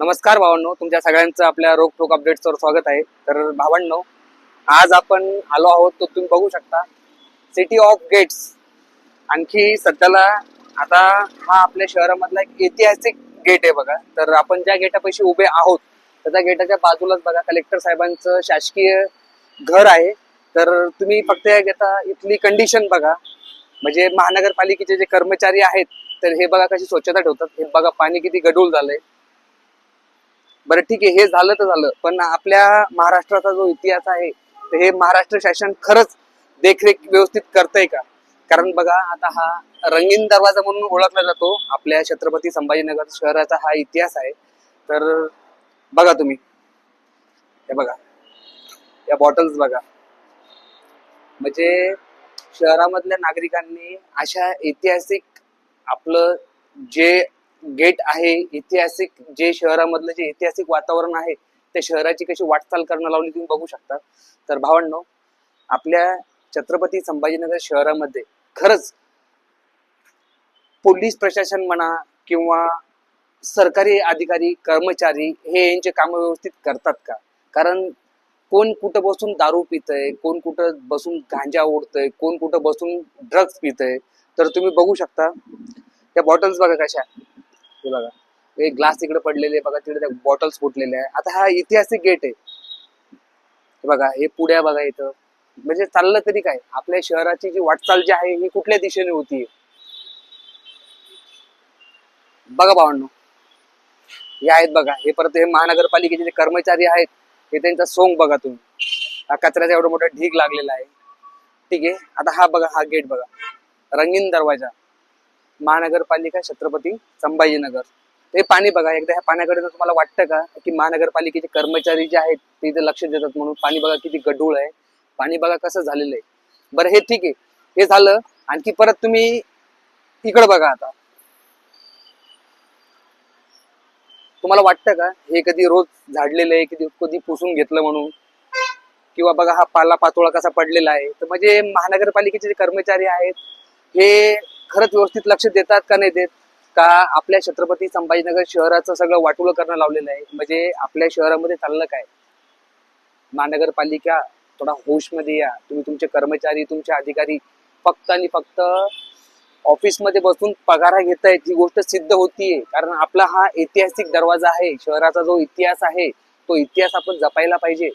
नमस्कार भावांनो तुमच्या सगळ्यांचं आपल्या रोखोक अपडेट्सवर स्वागत आहे. तर भावांनो आज आपण आलो आहोत तर तुम्ही बघू शकता सिटी ऑफ गेट्स आणखी सध्याला आता हा आपल्या शहरामधला एक ऐतिहासिक गेट आहे बघा. तर आपण ज्या गेटापाशी उभे आहोत त्या गेटाच्या बाजूलाच बघा कलेक्टर साहेबांचं शासकीय घर आहे. तर तुम्ही फक्त या गेटा इथली कंडिशन बघा. म्हणजे महानगरपालिकेचे जे कर्मचारी आहेत तर हे बघा कशी स्वच्छता ठेवतात. हे बघा पाणी किती गडूळ झालंय. बरं ठीक आहे हे झालं तर झालं. पण आपल्या महाराष्ट्राचा जो इतिहास आहे तर हे महाराष्ट्र शासन खरंच देखरेख व्यवस्थित करतंय का? कारण बघा आता हा रंगीन दरवाजा म्हणून ओळखला जातो. आपल्या छत्रपती संभाजीनगर शहराचा हा इतिहास आहे. तर बघा तुम्ही. हे बघा. या बॉटल्स बघा. म्हणजे शहरामधल्या नागरिकांनी अशा ऐतिहासिक आपलं जे गेट आहे ऐतिहासिक जे शहरामधलं जे ऐतिहासिक वातावरण आहे त्या शहराची कशी वाटचाल करणं लावली तुम्ही बघू शकता. तर भावांनो आपल्या छत्रपती संभाजीनगर शहरामध्ये खरंच पोलीस प्रशासन म्हणा किंवा सरकारी अधिकारी कर्मचारी हे यांचे काम व्यवस्थित करतात का? कारण कोण कुठं बसून दारू पितय कोण कुठं बसून गांजा ओढतय कोण कुठं बसून ड्रग्ज पितय तर तुम्ही बघू शकता. त्या बॉटल्स बघा कशा हे बघा. हे ग्लास तिकडे पडलेले बघा तिकडे त्या बॉटल्स फुटलेल्या आहे आता हा ऐतिहासिक गेट आहे. हे बघा हे पुड्या बघा इथं. म्हणजे चाललं तरी काय? आपल्या शहराची जी वाटचाल जी आहे ही कुठल्या दिशेने होतीये? बघा भावांनो. हे आहेत बघा. हे परत हे महानगरपालिकेचे जे कर्मचारी आहेत हे त्यांचा सोंग बघा तुम्ही. हा कचऱ्याचा एवढा मोठा ढीग लागलेला आहे. ठीक आहे? आता हा बघा हा गेट बघा. रंगीन दरवाजा. महानगरपालिका छत्रपती संभाजीनगर. हे पाणी बघा एकदा ह्या पाण्याकडे जर तुम्हाला वाटतं का की महानगरपालिकेचे कर्मचारी जे आहेत ते इथे लक्ष देतात म्हणून पाणी बघा किती गढूळ आहे. पाणी बघा कसं झालेलं आहे. बरं हे ठीक आहे. हे झालं आणखी परत तुम्ही इकडं बघा आता. तुम्हाला वाटतं का हे कधी रोज झाडलेलं आहे कधी कधी पुसून घेतलं म्हणून? किंवा बघा हा पाला पातोळा कसा पडलेला आहे. तर म्हणजे महानगरपालिकेचे जे कर्मचारी आहेत हे खरंच व्यवस्थित लक्ष देतात का नाही देत? का आपल्या छत्रपती संभाजीनगर शहराचं सगळं वाटुळं करणं लावलेलं आहे? म्हणजे आपल्या शहरामध्ये चाललं काय? महानगरपालिका थोडा होशमध्ये या. तुम्ही तुमचे कर्मचारी तुमचे अधिकारी फक्त आणि फक्त ऑफिसमध्ये बसून पगारा घेतायत ही गोष्ट सिद्ध होतीये. कारण आपला हा ऐतिहासिक दरवाजा आहे. शहराचा जो इतिहास आहे तो इतिहास आपण जपायला पाहिजे.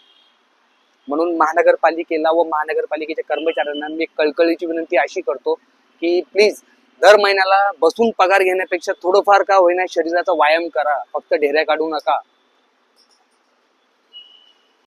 म्हणून महानगरपालिकेला व महानगरपालिकेच्या कर्मचाऱ्यांना मी कळकळीची विनंती अशी करतो की प्लीज दर महिन्याला बसून पगार घेण्यापेक्षा थोडंफार का होईना शरीराचा व्यायाम करा. फक्त ढेऱ्या काढू नका.